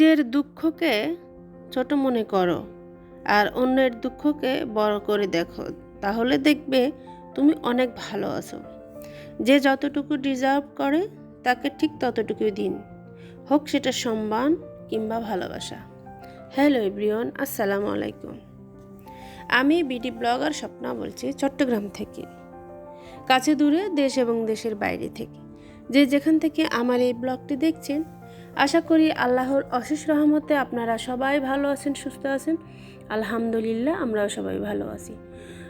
নিজের দুঃখকে ছোট মনে করো আর অন্যের দুঃখকে বড় করে দেখো, তাহলে দেখবে তুমি অনেক ভালো আছো। যে যতটুকু ডিজার্ভ করে, তাকে ঠিক ততটুকুই দিন। হোক সেটা সম্মান কিংবা ভালোবাসা। হ্যালো এভরিওয়ান, আসসালামু আলাইকুম। আমি বিডি ব্লগার স্বপ্না বলছি চট্টগ্রাম থেকে। কাছে দূরে দেশ এবং দেশের বাইরে থেকে। যে যেখান থেকে আমার এই ব্লগটি দেখছেন আশা করি আল্লাহর অশেষ রহমতে আপনারা সবাই ভালো আছেন, সুস্থ আছেন। আলহামদুলিল্লাহ, আমরাও সবাই ভালো আছি।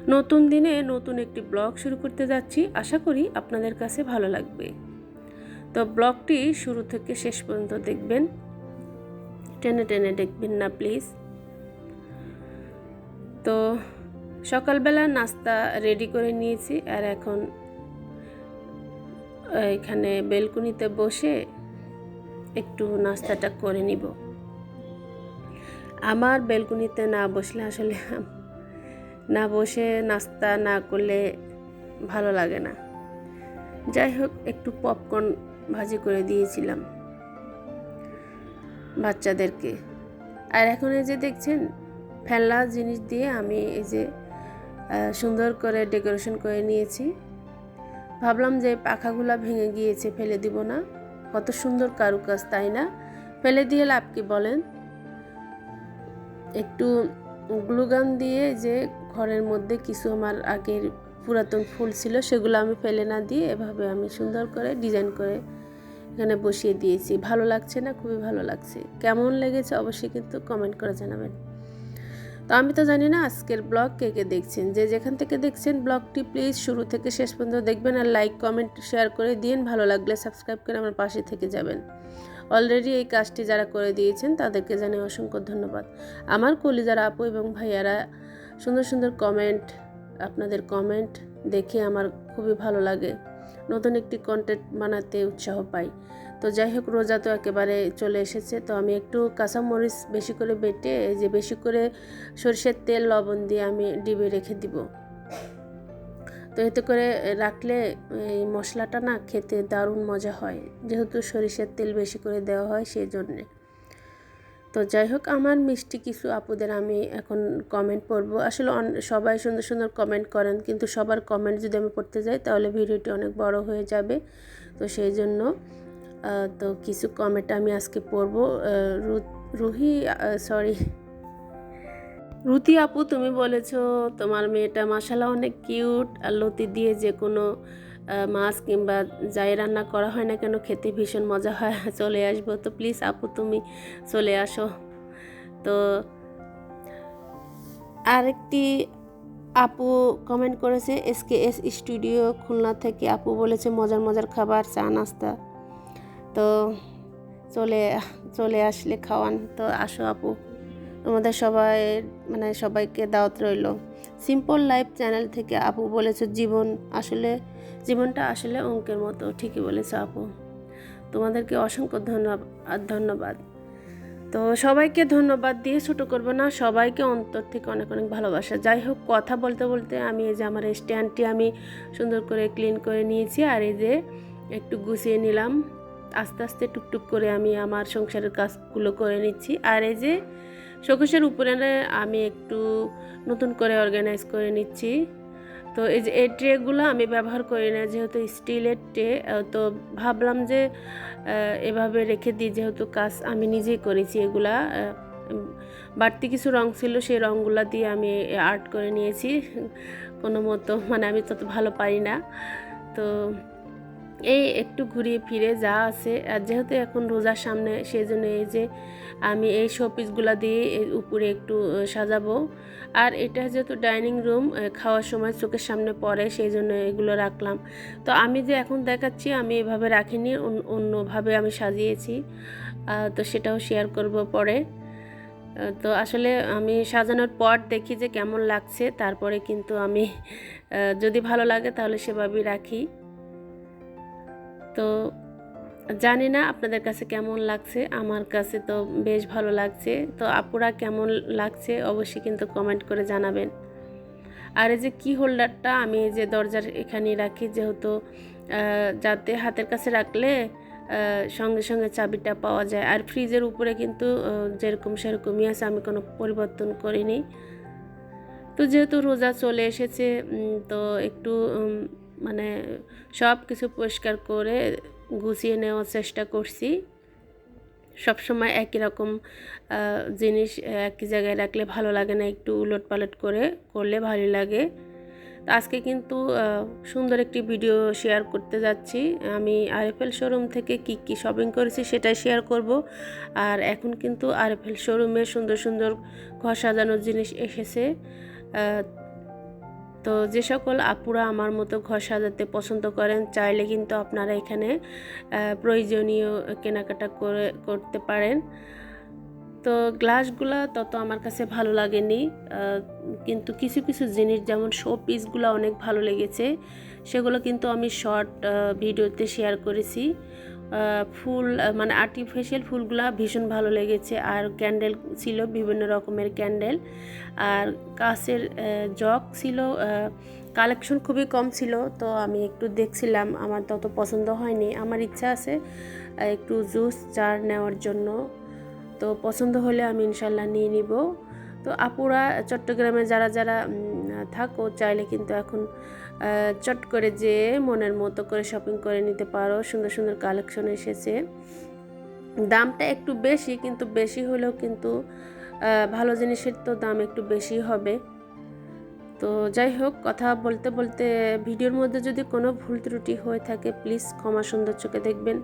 নতুন দিনে নতুন একটি ব্লগ শুরু করতে যাচ্ছি। আশা করি আপনাদের কাছে ভালো লাগবে। তো ব্লগটি শুরু থেকে শেষ পর্যন্ত দেখবেন। টেনে টেনে দেখবেন না, প্লিজ। তো সকালবেলা নাস্তা রেডি করে নিয়েছি। আর এখন এখানে বেলকুনিতে বসে একটু নাস্তাটা করে নিব। আমার বেলকুনিতে না বসলে আসলে না বসে নাস্তা না করলে ভালো লাগে না। যাই হোক, একটু পপকর্ন ভাজি করে দিয়েছিলাম বাচ্চাদেরকে। আর এখন এই যে দেখছেন ফেলা জিনিস দিয়ে আমি এই যে সুন্দর করে ডেকোরেশন করে নিয়েছি। ভাবলাম যে পাখাগুলো ভেঙে গিয়েছে, ফেলে দিব না। কত সুন্দর কারুকাজ, তাই না? ফেলে দিয়ে লাভ কি বলেন? একটু গ্লুগান দিয়ে যে ঘরের মধ্যে কিছু আমার আগের পুরাতন ফুল ছিল, সেগুলো আমি ফেলে না দিয়ে এভাবে আমি সুন্দর করে ডিজাইন করে এখানে বসিয়ে দিয়েছি। ভালো লাগছে না? খুবই ভালো লাগছে। কেমন লেগেছে? অবশ্যই কিন্তু কমেন্ট করে জানাবেন। তো আমি তো জানি না আজকের ব্লগ কে কে দেখছেন। যে যেখান থেকে দেখছেন ব্লগটি, প্লিজ শুরু থেকে শেষ পর্যন্ত দেখবেন আর লাইক, কমেন্ট, শেয়ার করে দিন। ভালো লাগলে সাবস্ক্রাইব করে আমার পাশে থেকে যাবেন। অলরেডি এই কাজটি যারা করে দিয়েছেন, তাদেরকে জানিয়ে অসংখ্য ধন্যবাদ। আমার কলি যারা আপু এবং ভাইয়ারা, সুন্দর সুন্দর কমেন্ট, আপনাদের কমেন্ট দেখে আমার খুবই ভালো লাগে। নতুন একটি কন্টেন্ট বানাতে উৎসাহ পাই। তো যাই হোক রোজা তো একেবারে চলে এসেছে। তো আমি একটু কাঁচামরিচ বেশি করে বেটে, এই যে বেশি করে সরষের তেল, লবণ দিয়ে আমি ডিবে রেখে দিব। তো এতে করে রাখলে এই মশলাটা না খেতে দারুণ মজা হয়, যেহেতু সরিষার তেল বেশি করে দেওয়া হয় সেই জন্যে তো যাই হোক আমার মিষ্টি কিছু আপুদের আমি এখন কমেন্ট পড়ব। আসলে সবাই সুন্দর সুন্দর কমেন্ট করেন, কিন্তু সবার কমেন্ট যদি আমি পড়তে যাই, তাহলে ভিডিওটি অনেক বড় হয়ে যাবে। তো সেই জন্য তো কিছু কমেন্ট আমি আজকে পড়ব। রুহি সরি রুতি আপু, তুমি বলেছ তোমার মেয়েটা মশালা অনেক কিউট আর লতি দিয়ে যে কোনো মাছ কিংবা যাই রান্না করা হয় না কেন খেতে ভীষণ মজা হয়। চলে আসব। তো প্লিজ আপু, তুমি চলে আসো। তো আরেকটি আপু কমেন্ট করেছে এসকে এস স্টুডিও খুলনা থেকে। আপু বলেছে, মজার মজার খাবার, চা, নাস্তা। তো চলে চলে আসলে খাওয়ান। তো আসো আপু, তোমাদের সবাই মানে সবাইকে দাওয়াত রইল। সিম্পল লাইফ চ্যানেল থেকে আপু বলেছে, জীবন আসলে, জীবনটা আসলে অঙ্কের মতো। ঠিকই বলেছে আপু। তোমাদেরকে অসংখ্য ধন্যবাদ ধন্যবাদ। তো সবাইকে ধন্যবাদ দিয়ে ছোটো করব না, সবাইকে অন্তর থেকে অনেক অনেক ভালোবাসা। যাই হোক, কথা বলতে বলতে আমি এই যে আমার স্ট্যান্ডটি আমি সুন্দর করে ক্লিন করে নিয়েছি, আর এই যে একটু গুছিয়ে নিলাম। আস্তে আস্তে টুকটুক করে আমি আমার সংসারের কাজগুলো করে নিচ্ছি। আর এই যে শোকেশের উপরে আমি একটু নতুন করে অর্গানাইজ করে নিচ্ছি। তো এই যে এই ট্রেগুলো আমি ব্যবহার করি না, যেহেতু স্টিলের ট্রে তো ভাবলাম যে এভাবে রেখে দিই, যেহেতু কাজ আমি নিজেই করেছি এগুলা বাড়তি কিছু রং ছিল সেই রঙগুলো দিয়ে আমি আর্ট করে নিয়েছি। কোনো মতো মানে আমি তত ভালো পারি না। তো এই একটু ঘুরিয়ে ফিরে যা আছে। আর যেহেতু এখন রোজার সামনে সেই জন্য এই যে আমি এই শোপিসগুলো দিয়ে উপরে একটু সাজাবো। আর এটা যেহেতু ডাইনিং রুম খাওয়ার সময় চোখের সামনে পড়ে সেই জন্য এগুলো রাখলাম। তো আমি যে এখন দেখাচ্ছি, আমি এভাবে রাখিনি অন্যভাবে আমি সাজিয়েছি। তো সেটাও শেয়ার করব পরে। তো আসলে আমি সাজানোর পর দেখি যে কেমন লাগছে, তারপরে কিন্তু আমি যদি ভালো লাগে তাহলে সেভাবেই রাখি। তো জানি না আপনাদের কাছে কেমন লাগছে, আমার কাছে তো বেশ ভালো লাগছে। তো আপুরা কেমন লাগছে অবশ্যই কিন্তু কমেন্ট করে জানাবেন। আর এই যে কি হোল্ডারটা আমি এই যে দরজার এখানে রাখি, যেহেতু যাতে হাতের কাছে রাখলে সঙ্গে সঙ্গে চাবিটা পাওয়া যায়। আর ফ্রিজের উপরে কিন্তু যেরকম সেরকমই আছে, আমি কোনো পরিবর্তন করিনি। তো যেহেতু রোজা চলে এসেছে তো একটু মানে সব কিছু পরিষ্কার করে গুছিয়ে নেওয়ার চেষ্টা করছি। সব সময় একই রকম জিনিস একই জায়গায় রাখলে ভালো লাগে না, একটু উলট পালট করে করলে ভালো লাগে। আজকে কিন্তু সুন্দর একটি ভিডিও শেয়ার করতে যাচ্ছি। আমি আরএফএল শোরুম থেকে কি কি শপিং করেছি সেটাই শেয়ার করব। আর এখন কিন্তু আরএফএল শোরুমে সুন্দর সুন্দর ঘর সাজানোর জিনিস এসেছে। তো যে সকল আপুরা আমার মতো ঘর সাজাতে পছন্দ করেন, চাইলে কিন্তু আপনারা এখানে প্রয়োজনীয় কেনাকাটা করে, করতে পারেন। তো গ্লাসগুলো তত আমার কাছে ভালো লাগেনি। কিন্তু কিছু কিছু জিনিস, যেমন শো পিসগুলো অনেক ভালো লেগেছে, সেগুলো কিন্তু আমি শর্ট ভিডিওতে শেয়ার করেছি। ফুল মানে আর্টিফিশিয়াল ফুলগুলো ভীষণ ভালো লেগেছে। আর ক্যান্ডেল ছিল বিভিন্ন রকমের ক্যান্ডেল আর কাঁচের জগ ছিল কালেকশন খুবই কম ছিল, তো আমি একটু দেখছিলাম। আমার তত পছন্দ হয়নি। আমার ইচ্ছা আছে একটু জুস চার নেওয়ার জন্য। তো পছন্দ হলে আমি ইনশাল্লাহ নিয়ে নিব। তো আপুরা, চট্টগ্রামে যারা যারা থাকো চাইলে কিন্তু এখন চট করে যে মনের মতো করে শপিং করে নিতে পারো। সুন্দর সুন্দর কালেকশন এসেছে। দামটা একটু বেশি, কিন্তু বেশি হলেও কিন্তু ভালো জিনিসের তো দাম একটু বেশি হবে। তো যাই হোক, কথা বলতে বলতে ভিডিওর মধ্যে যদি কোনো ভুল ত্রুটি হয়ে থাকে প্লিজ ক্ষমা সুন্দর চোখে দেখবেন।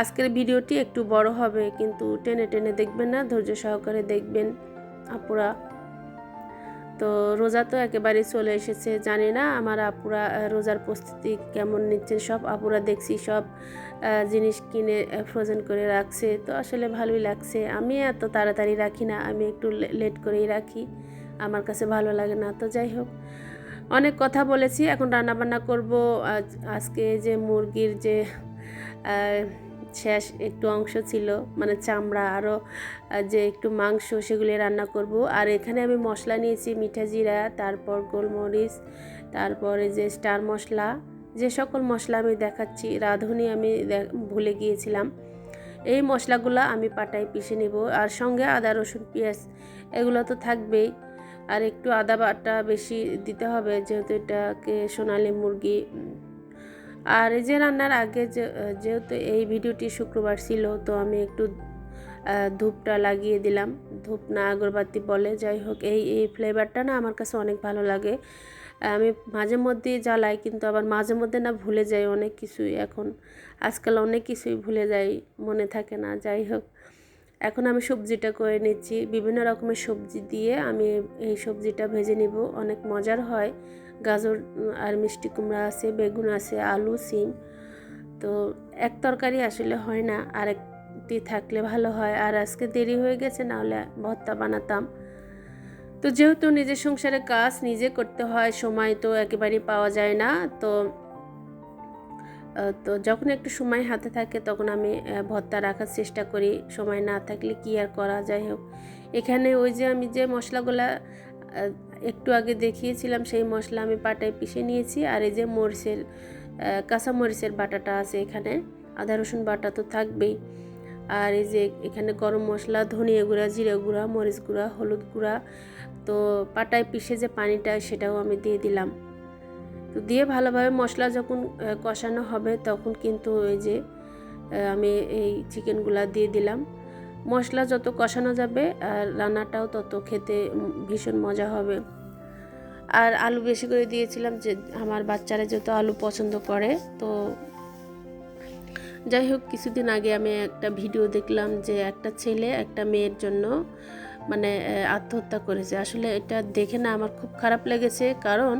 আজকের ভিডিওটি একটু বড় হবে, কিন্তু টেনে টেনে দেখবেন না, ধৈর্য সহকারে দেখবেন। আপুরা তো রোজা তো একেবারেই চলে এসেছে, জানি না আমার আপুরা রোজার প্রস্তুতি কেমন নিচ্ছেন সব আপুরা দেখছি সব জিনিস কিনে ফ্রোজেন করে রাখছে, তো আসলে ভালোই লাগছে। আমি এত তাড়াতাড়ি রাখি না, আমি একটু লেট করেই রাখি, আমার কাছে ভালো লাগে না, তো যাই হোক। অনেক কথা বলেছি, এখন রান্নাবান্না করব, আজ, আজকে যে মুরগির যে শেষ একটু অংশ ছিল মানে চামড়া আরও যে একটু মাংস সেগুলি রান্না করব। আর এখানে আমি মশলা নিয়েছি, মিঠা জিরা, তারপর গোলমরিচ, তারপরে যে স্টার মশলা, যে সকল মশলা আমি দেখাচ্ছি, রাঁধুনি আমি ভুলে গিয়েছিলাম। এই মশলাগুলো আমি পাটায় পিষে নেব। আর সঙ্গে আদা, রসুন, পেঁয়াজ, এগুলো তো থাকবেই। আর একটু আদা বাটা বেশি দিতে হবে, যেহেতু এটাকে সোনালি মুরগি আর এই যে রান্নার আগে যেহেতু এই ভিডিওটি শুক্রবার ছিল, তো আমি একটু ধূপটা লাগিয়ে দিলাম। ধূপ না আগরবাতি বলে। যাই হোক, এই এই ফ্লেভারটা না আমার কাছে অনেক ভালো লাগে। আমি মাঝে মধ্যে জ্বালাই, কিন্তু আবার মাঝে মধ্যে না ভুলে যাই অনেক কিছুই এখন। আজকাল অনেক কিছুই ভুলে যাই, মনে থাকে না। যাই হোক, এখন আমি সবজিটা করে নিচ্ছি। বিভিন্ন রকমের সবজি দিয়ে আমি এই সবজিটা ভেজে নিব। অনেক মজার হয়। গাজর আর মিষ্টি কুমড়া আছে, বেগুন আছে, আলু, সিম। তো এক তরকারি আসলে হয় না, আরেকটি থাকলে ভালো হয়। আর আজকে দেরি হয়ে গেছে নাহলে ভর্তা বানাতাম। তো যেহেতু নিজের সংসারে কাজ নিজে করতে হয়, সময় তো একেবারেই পাওয়া যায় না, তো তো যখন একটু সময় হাতে থাকে, তখন আমি ভর্তা রাখার চেষ্টা করি। সময় না থাকলে কি আর করা যাই হোক? এখানে ওই যে আমি যে মশলাগুলা একটু আগে দেখিয়েছিলাম সেই মশলা আমি পাটায় পিষে নিয়েছি, আর এই যে মরিচের কাঁচা মরিচের বাটাটা আছে এখানে, আদা, রসুন বাটা তো থাকবেই। আর এই যে এখানে গরম মশলা, ধনিয়া গুঁড়া, জিরে গুঁড়া, মরিচ গুঁড়া, হলুদ গুঁড়া, তো পাটায় পিষে যে পানিটা সেটাও আমি দিয়ে দিলাম। তো দিয়ে ভালোভাবে মশলা যখন কষানো হবে তখন কিন্তু ওই যে আমি এই চিকেনগুলা দিয়ে দিলাম। মশলা যত কষানো যাবে, আর রান্নাটাও তত খেতে ভীষণ মজা হবে। আর আলু বেশি করে দিয়েছিলাম যে, আমার বাচ্চারা যত আলু পছন্দ করে, তো যাই হোক, কিছুদিন আগে আমি একটা ভিডিও দেখলাম যে, একটা ছেলে একটা মেয়ের জন্য মানে আত্মহত্যা করেছে। আসলে এটা দেখে না আমার খুব খারাপ লেগেছে, কারণ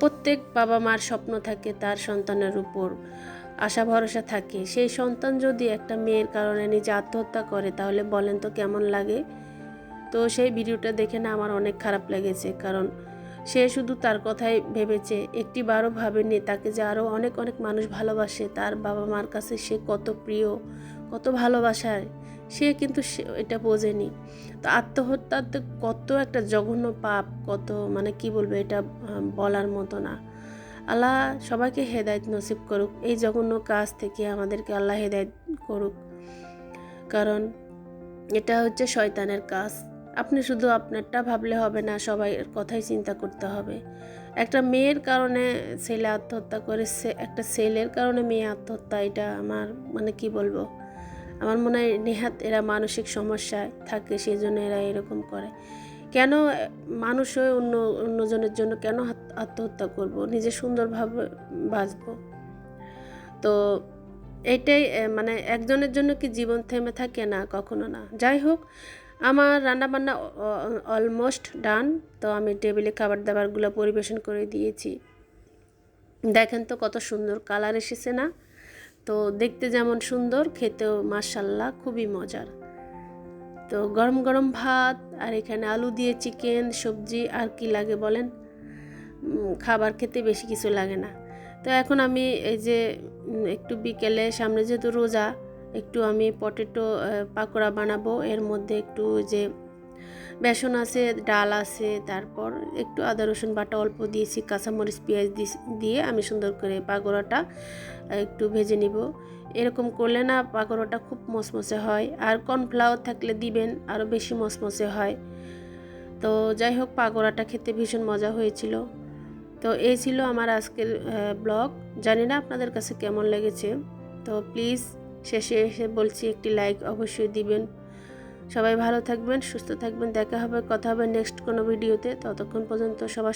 প্রত্যেক বাবা মার স্বপ্ন থাকে তার সন্তানের উপর। আশা, ভরসা থাকে। সেই সন্তান যদি একটা মেয়ের কারণে নিজে আত্মহত্যা করে, তাহলে বলেন তো কেমন লাগে? তো সেই ভিডিওটা দেখে না আমার অনেক খারাপ লেগেছে, কারণ সে শুধু তার কথাই ভেবেছে একটি বারও ভাবেনি তাকে যে আরও অনেক অনেক মানুষ ভালোবাসে, তার বাবা মার কাছে সে কত প্রিয়, কত ভালোবাসায় সে কিন্তু এটা বোঝেনি। তো আত্মহত্যাতে কত একটা জঘন্য পাপ, কত মানে কি বলব এটা বলার মতো না। আল্লাহ সবাইকে হেদায়ত নসিব করুক, এই জঘন্য কাজ থেকে আমাদেরকে আল্লাহ হেদায়ত করুক। কারণ এটা হচ্ছে শয়তানের কাজ। আপনি শুধু আপনারটা ভাবলে হবে না, সবাই কথাই চিন্তা করতে হবে। একটা মেয়ের কারণে ছেলে আত্মহত্যা করেছে, একটা ছেলের কারণে মেয়ে আত্মহত্যা, এটা আমার মানে কি বলব? আমার মনে হয় নেহাত এরা মানসিক সমস্যায় থাকে সেই জন্য এরা এরকম করে। কেন মানুষ হয়ে অন্য অন্যজনের জন্য কেন আত্মহত্যা করব? নিজে সুন্দরভাবে বাঁচবো। তো এইটাই এ, মানে একজনের জন্য কি জীবন থেমে থাকে? না কখনো না। যাই হোক আমার রান্নাবান্না অলমোস্ট ডান তো আমি টেবিলে খাবার দাবারগুলো পরিবেশন করে দিয়েছি। দেখেন তো কত সুন্দর কালার এসেছে না? তো দেখতে যেমন সুন্দর খেতেও মার্শাল্লাহ খুবই মজার। তো গরম গরম ভাত আর এখানে আলু দিয়ে চিকেন, সবজি আর কি লাগে বলেন? খাবার খেতে বেশি কিছু লাগে না। তো এখন আমি এই যে একটু বিকেলে, সামনে যেহেতু রোজা, একটু আমি পটেটো পাকোড়া বানাবো। এর মধ্যে একটু যে বেসন আছে, ডাল আছে, তারপর একটু আদা, রসুন বাটা অল্প দিয়েছি, কাঁচামরিচ, পেঁয়াজ দিয়ে আমি সুন্দর করে পাকোড়াটা একটু ভেজে নিব। এরকম করলে না পাকোড়াটা খুব মসমসে হয়, আর কর্নফ্লাওয়ার থাকলে দিবেন, আরও বেশি মসমসে হয়। তো যাই হোক, পাকোড়াটা খেতে ভীষণ মজা হয়েছিল। তো এই ছিল আমার আজকের ব্লগ। জানি না আপনাদের কাছে কেমন লেগেছে। তো প্লিজ শেষে এসে বলছি, একটি লাইক অবশ্যই দিবেন। সবাই ভালো থাকবেন, সুস্থ থাকবেন, দেখা হবে, কথা হবে নেক্সট কোনো ভিডিওতে ততক্ষণ পর্যন্ত সবার